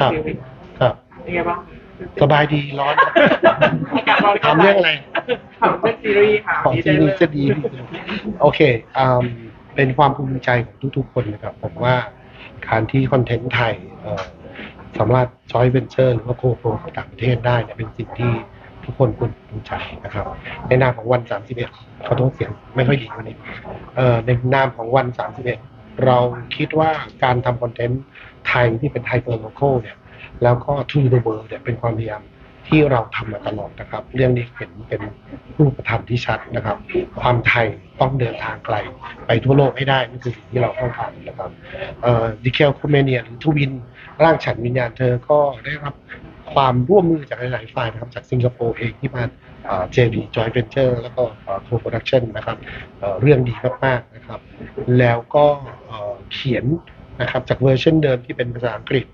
ครับซีรีส์ครับ เป็นไงบ้างสบายดีร้อน อากาศร้อนถามเรื่องอะไร ถามเรื่องซีรีส์ค่ะของดีใจที่เลนี่ยจะดีที่สุดโอเคอืมเป็นความภูมิใจของทุกๆคนนะครับ ผมว่าการที่คอนเทนต์ไทยเอ่อสามารถจอยเวนเจอร์หรือว่าโคโปรกับต่างประเทศได้เนี่ยเป็นสิ่งที่ทุกคนควรภูมิใจนะครับ ในนามของวัน 31ขอโทษเสียงไม่ค่อยดีวันนี้เอ่อในนามของวัน 31 เราคิดว่าการทำคอนเทนต์ไท ยที่เป็นไทยเ e อร์โลโคเนี่ยแล้วก็ to the world เนี่ยเป็นความพยายามที่เราทำมาตลอดนะครับ เรื่องนี้เห็นเป็นรูปธรรมที่ชัดนะครับ ความไทยต้องเดินทางไกล ไปทั่วโลกให้ได้นี่คือสิ่งที่เราต้องการนะครับดิเคลคูเมเนียหรือทวินร่างฉันวิญญาณเธอก็ได้รับความร่วมมือจากหลายๆฝ่ายนะครับจากสิงคโปร์เองที่มาเจดีจอยเวนเจอร์แล้วก็โคโปรดักชันนะครับเเรื่องดีมากๆนะครับ แล้วก็เเขียน นะครับจากเวอร์ชันเดิมที่เป็นภาษาอังกฤษ